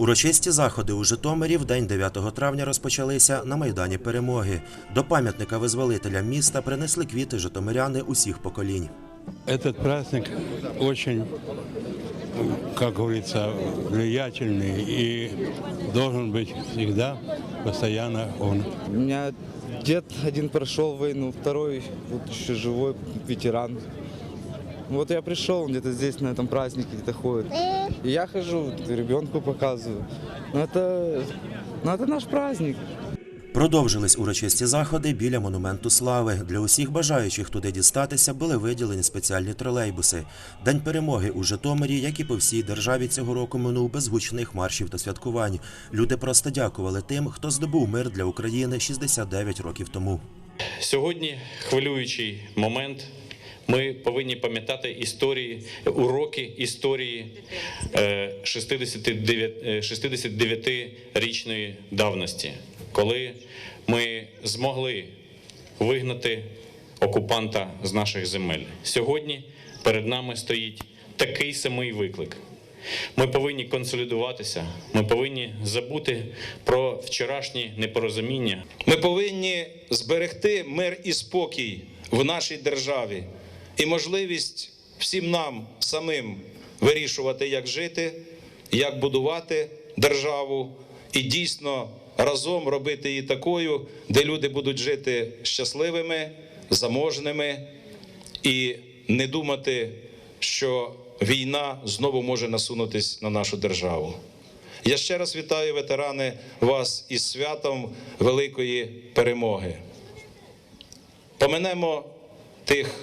Урочисті заходи у Житомирі в день 9 травня розпочалися на Майдані Перемоги. До пам'ятника визволителя міста принесли квіти житомиряни усіх поколінь. Этот праздник очень, как говорится, влиятельный и должен быть всегда, постоянно он. У меня дед один прошел войну, второй вот еще живой ветеран. Вот я пришел, он где-то здесь на этом празднике где-то ходит. И я хожу, вот ребенку показываю. Ну это, ну это наш праздник. Продовжились урочисті заходи біля монументу слави. Для усіх бажаючих туди дістатися були виділені спеціальні тролейбуси. День перемоги у Житомирі, як і по всій державі цього року, минув без гучних маршів та святкувань. Люди просто дякували тим, хто здобув мир для України 69 років тому. Сьогодні хвилюючий момент. ми повинні пам'ятати історії, уроки історії е, 69 е, 69-річної давності, коли ми змогли вигнати окупанта з наших земель. Сьогодні перед нами стоїть такий самий виклик. Ми повинні консолідуватися, ми повинні забути про вчорашні непорозуміння, Ми повинні зберегти мир і спокій в нашій державі і можливість всім нам самим вирішувати, як жити, як будувати державу і дійсно разом робити її такою, де люди будуть жити щасливими, заможними і не думати, що війна знову може насунутись на нашу державу. Я ще раз вітаю ветерани вас із святом великої перемоги. Поминемо тих,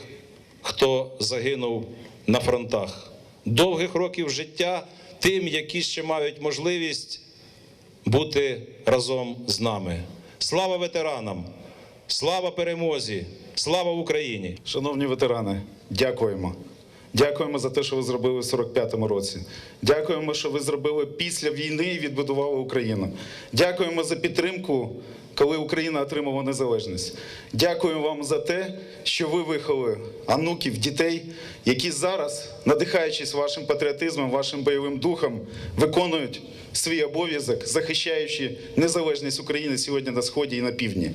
хто загинув на фронтах. Довгих років життя тим, які ще мають можливість бути разом з нами. Слава ветеранам! Слава перемозі! Слава Україні! Шановні ветерани, дякуємо. Дякуємо за те, що ви зробили в 45-му році. Дякуємо, що ви зробили після війни і відбудували Україну. Дякуємо за підтримку, коли Україна отримала незалежність. Дякуємо вам за те, що ви виховали онуків, дітей, які зараз, надихаючись вашим патріотизмом, вашим бойовим духом, виконують свій обов'язок, захищаючи незалежність України сьогодні на сході і на півдні.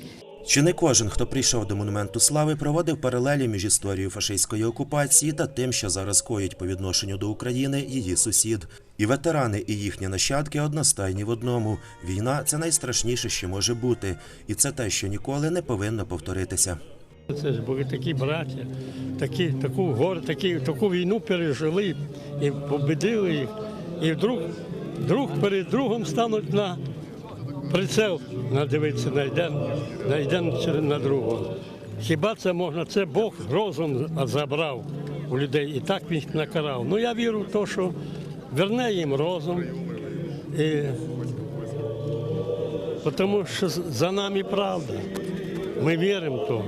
Чи не кожен, хто прийшов до монументу слави, проводив паралелі між історією фашистської окупації та тим, що зараз коїть по відношенню до України її сусід. І ветерани, і їхні нащадки одностайні в одному. Війна це найстрашніше, що може бути, і це те, що ніколи не повинно повторитися. Це ж були такі браття, такі, таку горе, такі, таку війну пережили і победили їх. І вдруг друг перед другом стануть на прицел, надивитися на один, на другого. Хіба це можна? Це Бог розум забрав у людей і так він накарав. Ну я вірю в те, що верне їм розум. І, тому що за нами правда. Ми віримо в то.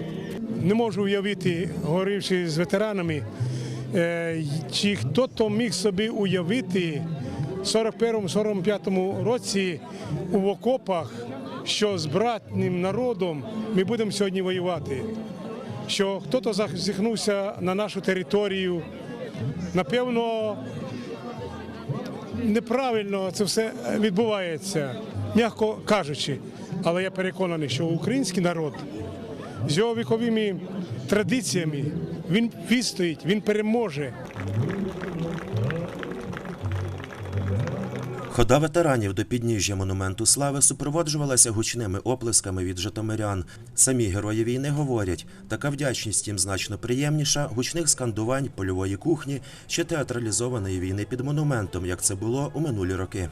не можу уявити, говоривши з ветеранами, е, чи хто то міг собі уявити 41-45 році у окопах, що з братнім народом ми будемо сьогодні воювати. Що хто-то зазіхнувся на нашу територію. Напевно, неправильно це все відбувається, м'яко кажучи. Але я переконаний, що український народ з його віковими традиціями він відстоїть, він переможе. Хода ветеранів до підніжжя монументу слави супроводжувалася гучними оплесками від житомирян. Самі герої війни говорять, така вдячність їм значно приємніша гучних скандувань польової кухні чи театралізованої війни під монументом, як це було у минулі роки.